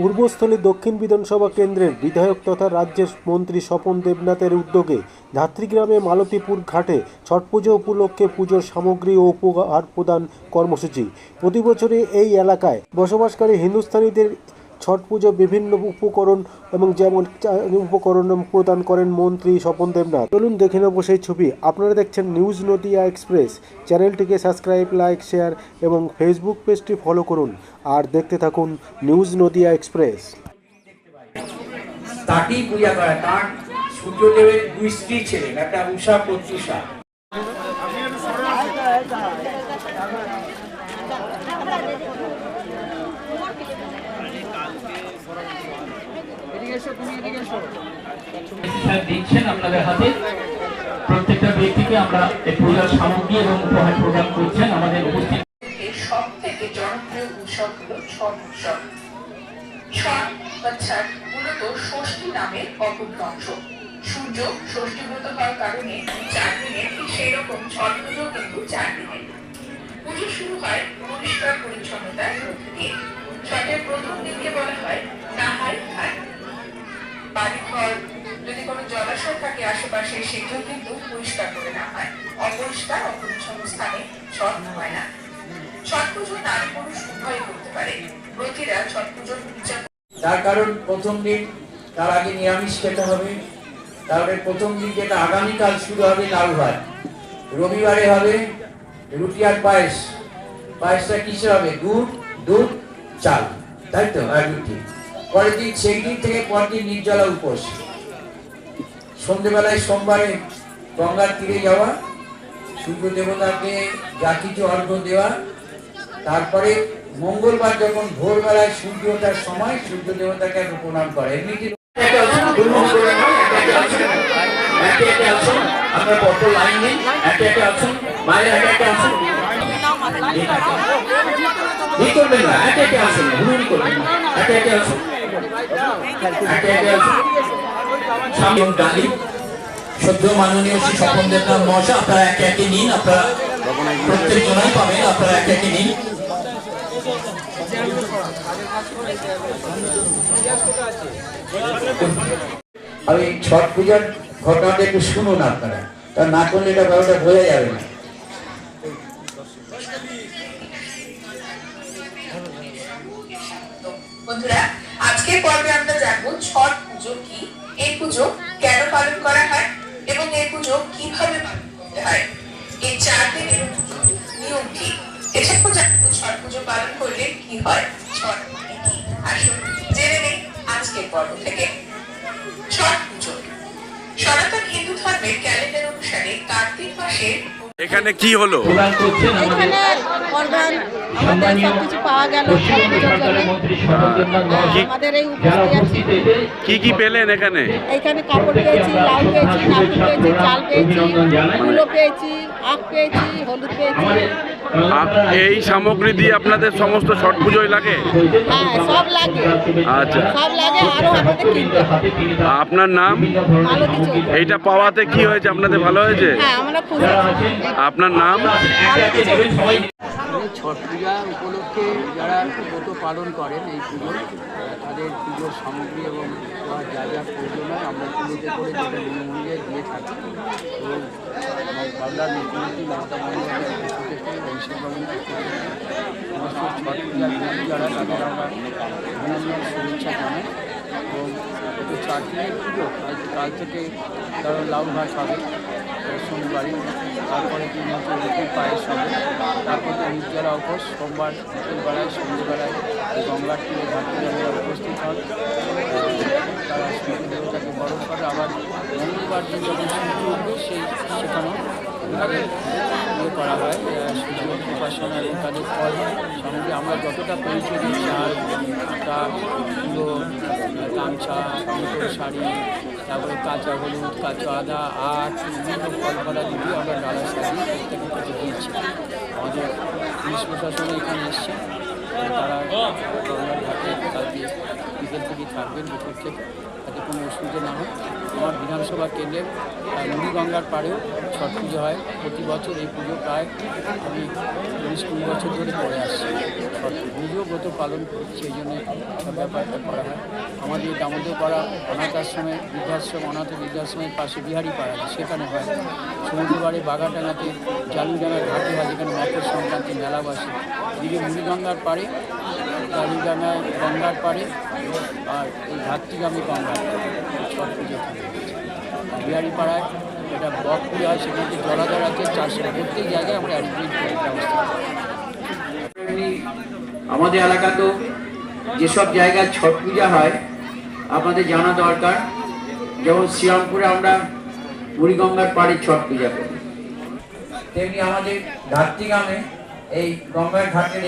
পূর্বস্থলী দক্ষিণ বিধানসভা কেন্দ্রের বিধায়ক তথা রাজ্যের মন্ত্রী স্বপন দেবনাথের উদ্যোগে ধাত্রীগ্রামে মালতীপুর ঘাটে ছট পুজো উপলক্ষে পুজোর সামগ্রী ও উপহার প্রদান কর্মসূচি। প্রতি বছরে এই এলাকায় বসবাসকারী হিন্দুস্তানিদের ছট পুজো বিভিন্ন উপকরণ এবং যেমন উপকরণ প্রদান করেন মন্ত্রী স্বপন দেবনাথ। চলুন দেখে নেব সেই ছবি। আপনারা দেখছেন নিউজ নদিয়া এক্সপ্রেস। চ্যানেলটিকে সাবস্ক্রাইব, লাইক, শেয়ার এবং ফেসবুক পেজটি ফলো করুন। আর দেখতে থাকুন news Nadia express. Pratyusha. Sir দিচ্ছেন আপনাদের হাতে। প্রত্যেকটা ব্যক্তিকে আমরা এই পূজার সামগ্রী এবং উপহার প্রদান করছেন আমাদের উপস্থিত। সব থেকে জনপ্রিয় উৎসব হলো ছট উৎসব। ছট বা ছট মূলত ষষ্ঠী সূর্য ষষ্ঠীব্রত হওয়ার কারণে চার ঠিক সেই রকম ছট পুজো কিন্তু চার দিনের। পুজো শুরু হয় পরিষ্কার পরিচ্ছন্নতার মধ্য দিয়ে। ছটের প্রথম দিনকে বলা হয় বাড়িঘর যদি কোনো জলাশয় থাকে আশেপাশে সেগুলো কিন্তু পরিষ্কার করে হয়। অপরিষ্কার অপরিচ্ছন্ন স্থানে হয় না। ছট পুজো নারী পুরুষ উভয় করতে পারে। ব্রতীরা ছট পুজোর পূজা তার কারণ প্রথম দিন, তার আগে নিরামিষ খেতে হবে। তারপরে প্রথম দিন যেটা আগামীকাল শুরু হবে লাল ভাত। রবিবারে হবে রুটি আর পায়েস। পায়েসটা কিসে হবে? গুড়, দুধ, চাল। তাই তো? আর রুটি। পরের দিন সেই দিন থেকে পরের দিন নির্জলা উপোস সন্ধেবেলায় সোমবারে গঙ্গার তীরে যাওয়া সূর্য দেবতাকে যা কিছু অর্ঘ্য দেওয়া তারপরে মঙ্গলবার যখন ভোরবেলায় সূর্য ওঠার সময় সূর্য দেবতাকে প্রণাম করে এমনিতে আপনার কত লাইন নেই একটা একটা আসুন বাইরে একটা একটা আসুন করবেন না একটা একটা আসুন হুড়ুড়ি করবেন না একটা একটা আসুন সদ্য মাননীয় শ্রী স্বপন দেবনাথ মহাশয় আপনারা একে একে নিন আপনারা প্রত্যেক জনাই পাবেন আপনারা একে একে নিন। আর এই ছট পূজার ঘটনাটা একটু শুনুন আপনারা। তা না করলে এটা ব্যাপারটা বোঝা যাবে না। বন্ধুরা আজকের পর্বে আমরা জানব ছট পুজো কি এই পুজো কেন পালন করা হয় এবং এই পুজো কীভাবে পালন করতে হয় এই চার দিনের নিয়ম কি? এছাড়াও জানব ছট পুজো পালন করলে কি হয় ছট মানে কি? আসুন জেনে নেই আজকের পর্ব থেকে। ছট পুজো সনাতন হিন্দু ধর্মের ক্যালেন্ডার অনুসারে কার্তিক মাসের এখানে কি হলো? করছেন অর্গান আমাদের পাওয়া গেল আমাদের এই কি কি পেলেন এখানে? এইখানে কাপড় পেয়েছি লাউ পেয়েছি চাল পেয়েছি পেয়েছি আখ পেয়েছি হলুদ পেয়েছি। এই সামগ্রী দিয়ে আপনাদের সমস্ত ছট পুজোয় লাগে? হ্যাঁ সব লাগে। আচ্ছা। সব লাগে আরও আমাদের কিনতে। হাতে তিনি তার আপনার নাম? এইটা পাওয়াতে কি হয়েছে? আপনাদের ভালো হয়েছে? হ্যাঁ আমরা খুশি। আপনার নাম? এই ছট পূজা উপলক্ষে যারা ব্রত পালন করেন এই পুজো তাদের পুজোর সামগ্রী এবং যা যা প্রয়োজন হয় আমরা পুজোতে করে যেটা বিনামূল্যে দিয়ে থাকি। আমার বাংলার মুখ্যমন্ত্রী মমতা থেকে সমস্ত যারা তাদের আমরা শুভেচ্ছা জানাই। এবং এটা চার পুজো কাল থেকে তারা লাউ ঘাস হবে শনিবারই। তারপরে তিন হচ্ছে রুটির পায়েস হবে। তারপর নির্জলা উপোস, সোমবার বিকেলবেলায় সন্ধ্যেবেলায় গঙ্গার তীরে ঘাটে যারা উপস্থিত হন, তারা দেবতাকে বরণ করে। আবার মঙ্গলবার দিন যখন সূর্য উঠবে সেই সেখানেও করা হয় সূর্য উপাসনা এবং তাদের ফল সামগ্রী আমরা যতটা পরিচয় দিই চাল, আটা কুলো গামছা শাড়ি, তারপরে কাঁচা হলুদ, কাঁচা আদা, আখ, বিভিন্ন ফল ফলা দিয়ে আমরা ডালা সাজিয়ে প্রত্যেকের কাছে দিয়েছি আমাদের পুলিশ প্রশাসন এখানে এসছে। তারা ঘাটে কালকে বিকেল থেকে থাকবেন দুপুর থেকে। যাতে কোনো অসুবিধা না হয় আমার বিধানসভা কেন্দ্রের আহ, মুড়িগঙ্গার পাড়েও ছট পুজো হয়। প্রতি বছর এই পুজো প্রায় আমি উনিশ কুড়ি বছর ধরে করে আসছি। ছট পুজো ব্রত পালন করছি এই জন্য ব্যাপারটা করা হয়। আমাদের দামোদর পাড়া অনাথ আশ্রমে বৃদ্ধাশ্রম অনাথ বৃদ্ধাশ্রমের পাশে বিহারি পাড়া সেখানে হয়। সমুদ্রবাড়ি বাগাডাঙ্গাতে জালুডাঙ্গা ঘাটে হয় যেখানে মকর সংক্রান্তি মেলা বসে এদিকে মুড়িগঙ্গার পাড়ে জালুডাঙ্গায় গঙ্গার পাড়ে, আর এই ঘাটতিগামী গঙ্গার ছট পুজো বিহারি পাড়ায় এটা বকপুরে হয়, সেখানে জলাধার আছে চারশো প্রত্যেক জায়গায় আমরা অ্যারেঞ্জমেন্ট ব্যবস্থা আমাদের এলাকাতেও যেসব জায়গায় ছট পূজা হয়, আপনাদের জানা দরকার। যেমন শ্রীরামপুরে আমরা বুড়িগঙ্গার পাড়ে ছট পূজা করি। তেমনি আমাদের ঘাটতি গ্রামে এই গঙ্গার ঘাটের